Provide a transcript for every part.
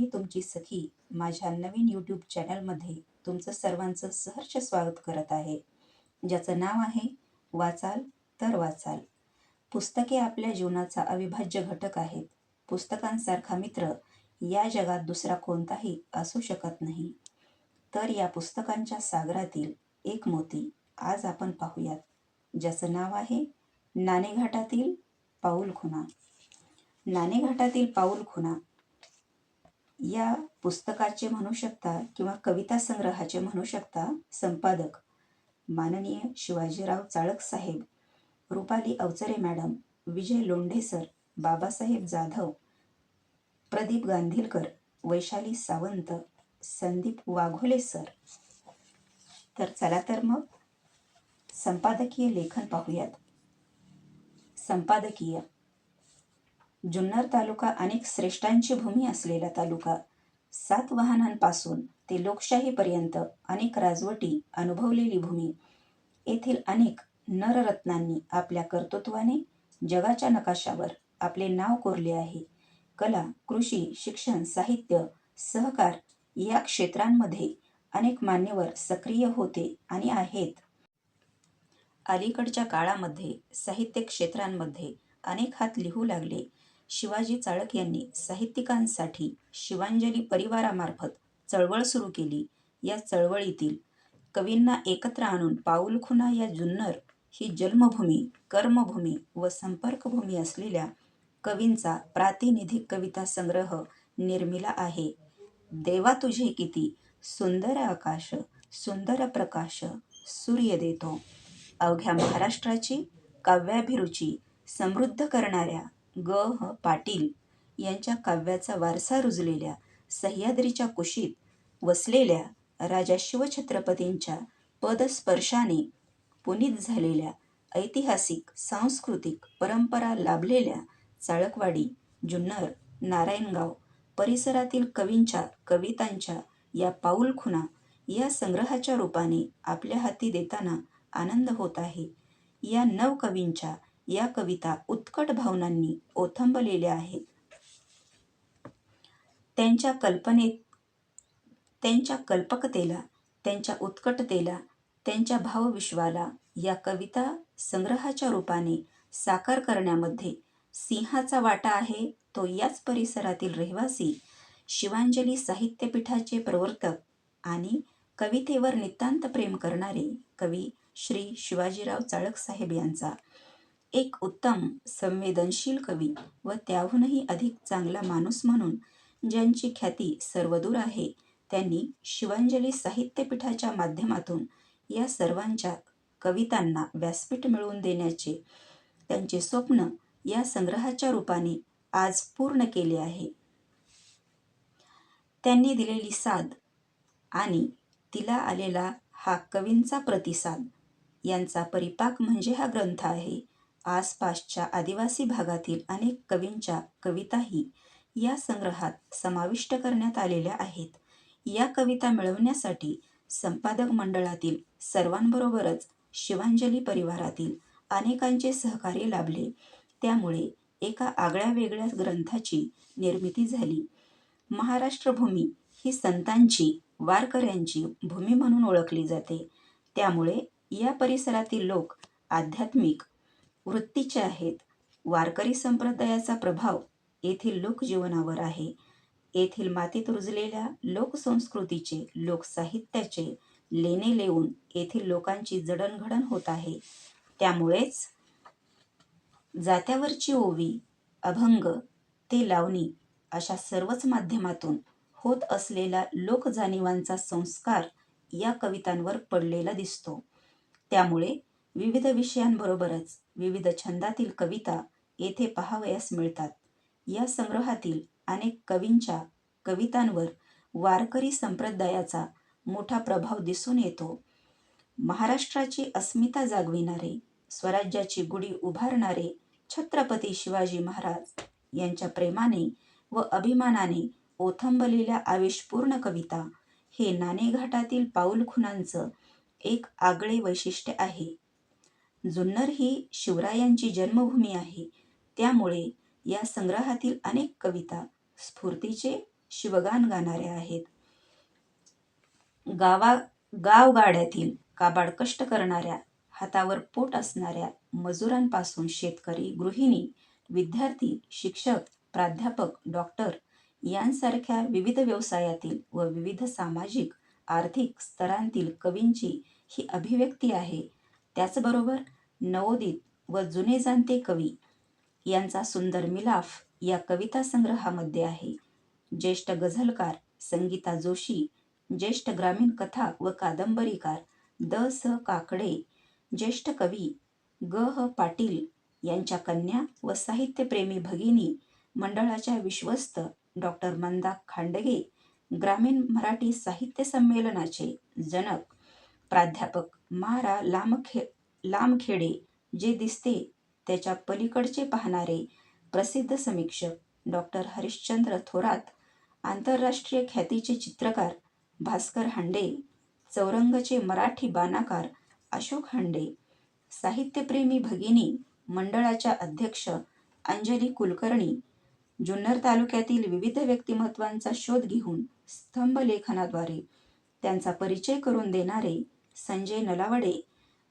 मी तुमची सखी माझ्या नवीन यूट्यूब चॅनलमध्ये तुमचं सर्वांचं सहर्ष स्वागत करत आहे. ज्याचं नाव आहे वाचाल तर वाचाल. पुस्तके आपल्या जीवनाचा अविभाज्य घटक आहेत. पुस्तकांसारखा मित्र या जगात दुसरा कोणताही असू शकत नाही. तर या पुस्तकांच्या सागरातील एक मोती आज आपण पाहूयात. ज्याचं नाव आहे नाणेघाटातील पाऊल खुणा. नाणेघाटातील पाऊल खुणा या पुस्तकाचे म्हणू शकता किंवा कविता संग्रहाचे म्हणू शकता संपादक माननीय शिवाजीराव चाळक साहेब Rupali Avchare madam Vijay Londhe sir Babasaheb Jadhav Pradeep Gandhilkar Vaishali Sawant Sandeep Vaghole sir. तर चला तर मग संपादकीय लेखन पाहूयात. संपादकीय. जुन्नर तालुका अनेक श्रेष्ठांची भूमी असलेला तालुका. सात वाहनांपासून ते लोकशाहीपर्यंत अनेक राजवटी अनुभवलेली भूमी. येथील अनेक नररत्नांनी आपल्या कर्तृत्वाने जगाच्या नकाशावर आपले नाव कोरले आहे. कला कृषी शिक्षण साहित्य सहकार या क्षेत्रांमध्ये अनेक मान्यवर सक्रिय होते आणि आहेत. अलीकडच्या काळामध्ये साहित्य क्षेत्रांमध्ये अनेक हात लिहू लागले. शिवाजी चाळक यांनी साहित्यिकांसाठी शिवांजली परिवारामार्फत चळवळ सुरू केली. या चळवळीतील कवींना एकत्र आणून पाऊलखुणा या जुन्नर ही जन्मभूमी कर्मभूमी व संपर्कभूमी असलेल्या कवींचा प्रातिनिधिक कविता संग्रह निर्मिला आहे. देवा तुझे किती सुंदर आकाश सुंदर प्रकाश सूर्य देतो. अवघ्या महाराष्ट्राची काव्याभिरुची समृद्ध करणाऱ्या ग ह पाटील यांच्या काव्याचा वारसा रुजलेल्या सह्याद्रीच्या कुशीत वसलेल्या राजा शिवछत्रपतींच्या पदस्पर्शाने पुनीत झालेल्या ऐतिहासिक सांस्कृतिक परंपरा लाभलेल्या चाळकवाडी जुन्नर नारायणगाव परिसरातील कवींच्या कवितांच्या या पाऊलखुणा या संग्रहाच्या रूपाने आपल्या हाती देताना आनंद होत आहे. या नवकवींच्या या कविता उत्कट भावनांनी ओथंबलेल्या आहेत. त्यांच्या कल्पनेत त्यांच्या कल्पकतेला त्यांच्या उत्कटतेला त्यांच्या भावविश्वाला या कविता संग्रहाच्या रूपाने साकार करण्यामध्ये सिंहाचा वाटा आहे तो याच परिसरातील रहिवासी शिवांजली साहित्यपीठाचे प्रवर्तक आणि कवितेवर नितांत प्रेम करणारे कवी श्री शिवाजीराव चाळक साहेब यांचा एक उत्तम संवेदनशील कवी व त्याहूनही अधिक चांगला माणूस म्हणून ज्यांची ख्याती सर्वदूर आहे त्यांनी शिवांजली साहित्यपीठाच्या माध्यमातून या सर्वांच्या कवितांना व्यासपीठ मिळवून देण्याचे त्यांचे स्वप्न या संग्रहाच्या रूपाने आज पूर्ण केले आहे. त्यांनी दिलेली साथ आणि तिला आलेला हा कवींचा प्रतिसाद यांचा परिपाक म्हणजे हा ग्रंथ आहे. आसपासच्या आदिवासी भागातील अनेक कवींच्या कविताही या संग्रहात समाविष्ट करण्यात आलेल्या आहेत. या कविता मिळवण्यासाठी संपादक मंडळातील सर्वांबरोबरच शिवांजली परिवारातील अनेकांचे सहकार्य लाभले. त्यामुळे एका आगळ्या वेगळ्या ग्रंथाची निर्मिती झाली. महाराष्ट्रभूमी ही संतांची वारकऱ्यांची भूमी म्हणून ओळखली जाते. त्यामुळे या परिसरातील लोक आध्यात्मिक वृत्तीचे आहेत. वारकरी संप्रदायाचा प्रभाव येथील लोकजीवनावर आहे. येथील मातीत रुजलेल्या लोकसंस्कृतीचे लोकसाहित्याचे लेणे लेऊन येथील लोकांची जडणघडण होत आहे. त्यामुळेच जात्यावरची ओवी अभंग ते लावणी अशा सर्वच माध्यमातून होत असलेला लोकजाणिवांचा संस्कार या कवितांवर पडलेला दिसतो. त्यामुळे विविध विषयांबरोबरच विविध छंदातील कविता येथे पहावयास मिळतात. या संग्रहातील अनेक कवींच्या कवितांवर वारकरी संप्रदायाचा मोठा प्रभाव दिसून येतो. महाराष्ट्राची अस्मिता जागविणारे स्वराज्याची गुढी उभारणारे छत्रपती शिवाजी महाराज यांच्या प्रेमाने व अभिमानाने ओथंबलेल्या आवेशपूर्ण कविता हे नाणेघाटातील पाऊलखुणांचं एक आगळे वैशिष्ट्य आहे. जुन्नर ही शिवरायांची जन्मभूमी आहे. त्यामुळे या संग्रहातील अनेक कविता स्फूर्तीचे शिवगान गाणाऱ्या आहेत. गावा गावगाड्यातील काबाड कष्ट करणाऱ्या हातावर पोट असणाऱ्या मजुरांपासून शेतकरी गृहिणी विद्यार्थी शिक्षक प्राध्यापक डॉक्टर यांसारख्या विविध व्यवसायातील व विविध सामाजिक आर्थिक स्तरांतील कवींची ही अभिव्यक्ती आहे. त्याचबरोबर नवोदित व जुने जाणते कवी यांचा सुंदर मिलाफ या कविता संग्रहामध्ये आहे. ज्येष्ठ गझलकार संगीता जोशी ज्येष्ठ ग्रामीण कथा व कादंबरीकार द स काकडे ज्येष्ठ कवी ग ह पाटील यांच्या कन्या व साहित्यप्रेमी भगिनी मंडळाच्या विश्वस्त डॉक्टर मंदा खांडगे ग्रामीण मराठी साहित्य संमेलनाचे जनक प्राध्यापक मारा लामखे लामखेडे जे दिसते त्याच्या पलीकडचे पाहणारे प्रसिद्ध समीक्षक डॉक्टर हरिश्चंद्र थोरात आंतरराष्ट्रीय ख्यातीचे चित्रकार भास्कर हांडे चौरंगचे मराठी बाणाकार अशोक हांडे साहित्यप्रेमी भगिनी मंडळाच्या अध्यक्ष अंजली कुलकर्णी जुन्नर तालुक्यातील विविध व्यक्तिमत्वांचा शोध घेऊन स्तंभलेखनाद्वारे त्यांचा परिचय करून देणारे संजय नलावडे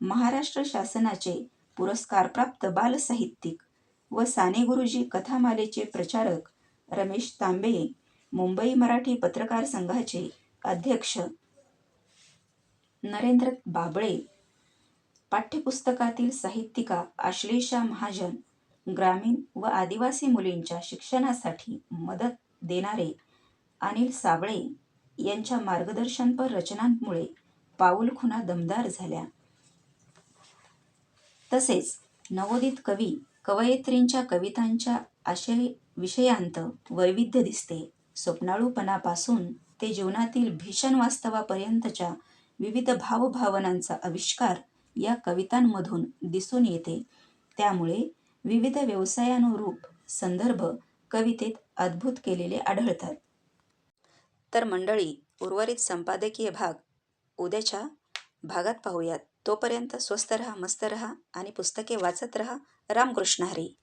महाराष्ट्र शासनाचे पुरस्कारप्राप्त बालसाहित्यिक व साने गुरुजी कथामालेचे प्रचारक रमेश तांबे मुंबई मराठी पत्रकार संघाचे अध्यक्ष नरेंद्र बाबळे पाठ्यपुस्तकातील साहित्यिका आश्लेषा महाजन ग्रामीण व आदिवासी मुलींच्या शिक्षणासाठी मदत देणारे अनिल साबळे यांच्या मार्गदर्शनपर रचनांमुळे पाऊलखुणा दमदार झाल्या. तसेच नवोदित कवी कवयित्रींच्या कवितांच्या आशय विषयांत वैविध्य दिसते. स्वप्नाळूपणापासून ते जीवनातील भीषण वास्तवापर्यंतच्या विविध भावभावनांचा आविष्कार या कवितांमधून दिसून येते. त्यामुळे विविध व्यवसायानुरूप संदर्भ कवितेत अद्भुत केलेले आढळतात. तर मंडळी उर्वरित संपादकीय भाग उद्याच्या भागात पाहूयात. तोपर्यंत स्वस्त रहा मस्त रहा आणि पुस्तके वाचत रहा. रामकृष्ण हरी.